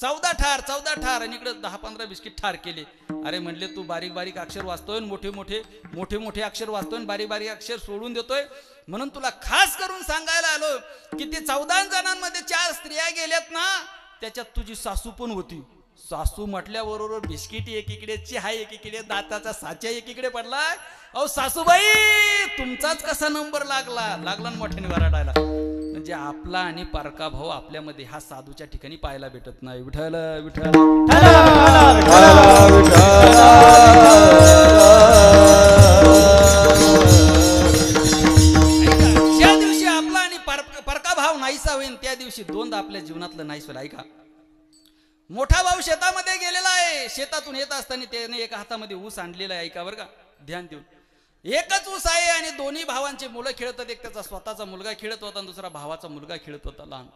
चौदा ठार चौदा ठार. आणि इकडे दहा पंधरा बिस्किट ठार केले. अरे म्हणले तू बारीक बारीक अक्षर वाचतोय मोठे मोठे मोठे मोठे अक्षर वाचतोय आणि बारीक बारीक अक्षर सोडून देतोय. म्हणून तुला खास करून सांगायला आलो की ते चौदा जणांमध्ये चार स्त्रिया गेल्यात ना त्याच्यात तुझी सासू पण होती. सासू म्हटल्याबरोबर बिस्किट एकीकडे चहा एकीकडे दाताचा साचा एकीकडे पडलाय. अहो सासूबाई तुमचाच कसा नंबर लागला? लागला ना मोठ्याने वराडायला म्हणजे आपला आणि पारका भाऊ आपल्यामध्ये हा साधूच्या ठिकाणी पाहायला भेटत नाही. विठल विठल ज्या दिवशी आपला आणि परका भाव नाहीसा होईल त्या दिवशी दोनदा आपल्या जीवनातलं नाहीस होईल. ऐका. मोठा भाऊ शेतामध्ये गेलेला आहे. शेतातून येत असताना त्याने एका हातामध्ये ऊस आणलेला आहे. ऐका बरं का. ध्यान देऊन. एकच ऊस आहे आणि दोन्ही भावांचे मुलं खेळत एक त्याचा स्वतःचा मुलगा खेळत होता आणि दुसरा भावाचा मुलगा खेळत होता लहान.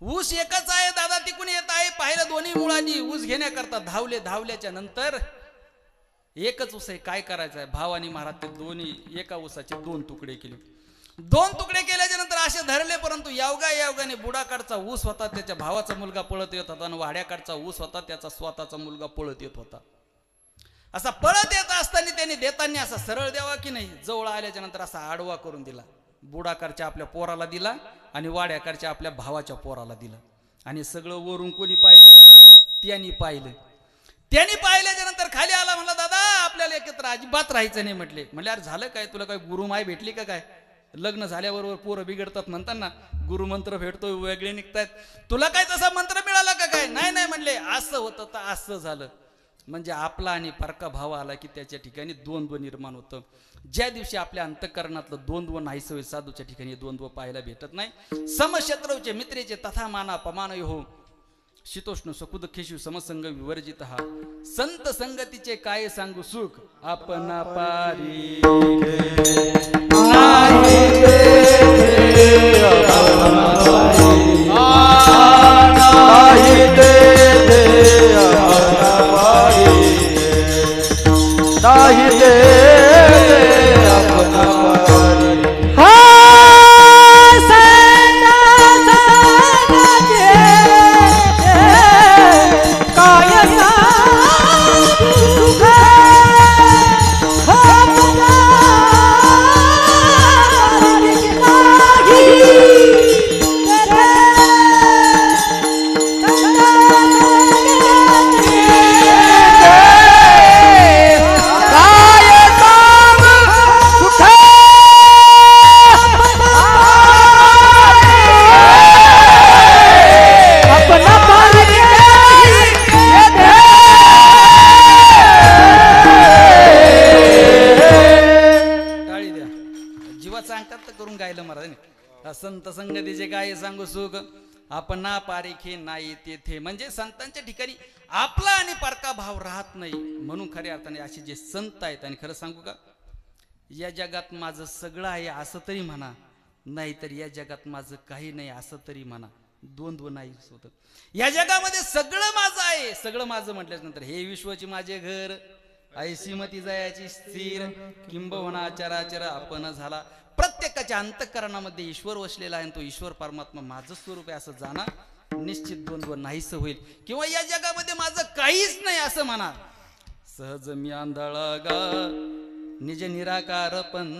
ऊस एकच आहे दादा तिकून येत आहे. पाहिलं दोन्ही मुलांनी ऊस घेण्याकरता धावले. धावल्याच्या नंतर एकच ऊस आहे. काय करायचं आहे? भाव आणि महाराज ते दोन्ही एका ऊसाचे दोन तुकडे केले. दोन तुकडे केल्याच्यानंतर असे धरले परंतु यावगा यावगाने बुडाकडचा ऊस होता त्याच्या भावाचा मुलगा पळत येत होता आणि वाड्याकडचा ऊस होता त्याचा स्वतःचा मुलगा पळत येत होता. असा पळत येत असताना देताना असा सरळ द्यावा की नाही? जवळ आल्याच्यानंतर असा आडवा करून दिला. बुडाकारच्या आपल्या पोराला दिला आणि वाड्याकारच्या आपल्या भावाच्या पोराला दिला. आणि सगळं वरून कोणी पाहिलं? त्यांनी पाहिलं. त्यांनी पाहिल्याच्या नंतर खाली आला म्हणला दादा आपल्याला एकत्र अजिबात राहायचं नाही म्हटले. म्हणले अरे झालं काय? तुला काय गुरुमाय भेटली का काय? लग्न झाल्याबरोबर पोरं बिघडतात म्हणताना गुरुमंत्र भेटतोय वेगळे निघतायत. तुला काय तसा मंत्र मिळाला का काय? नाही नाही म्हणले. असं होतं तर असं झालं. म्हणजे आपला आणि परका भाव आला की त्याच्या ठिकाणी द्वंद्व निर्माण होतं. ज्या दिवशी आपल्या अंतकरणातलं द्वंद्व नाहीस होईल साधूच्या ठिकाणी द्वंद्व पाहायला भेटत नाही. समशत्रूचे मित्रेचे तथा माना पमान हो. शीतोष्ण सकुदखेशु समसंग विवर्जित संत संगतीचे काय सांगू सुख? आपण पारी नाही ते महाराजांनी संत संगतीचे काय सांगू सुख? आपण ना पारेखे नाही तेथे. म्हणजे संतांच्या ठिकाणी आपला आणि पारका भाव राहत नाही. म्हणून खऱ्या अर्थाने असे जे संत आहेत आणि खरं सांगू का? या जगात माझं सगळं आहे असं तरी म्हणा. नाहीतर या जगात माझं काही नाही असं तरी म्हणा. द्वंद्व नाही होत. या जगामध्ये सगळं माझं आहे. सगळं माझं म्हटल्याच नंतर हे विश्वाची माझे घर. ऐसीमती जायाची स्थिर किंबहुना चराचर आपण झाला. प्रत्येकाच्या अंतकरणामध्ये ईश्वर वसलेला आहे आणि तो ईश्वर परमात्मा माझं स्वरूप आहे असं जाणं. निश्चित द्वंद्व नाहीस होईल. किंवा या जगामध्ये माझं काहीच नाही असं म्हणा. सहज मी आंधळा निज निराकार पण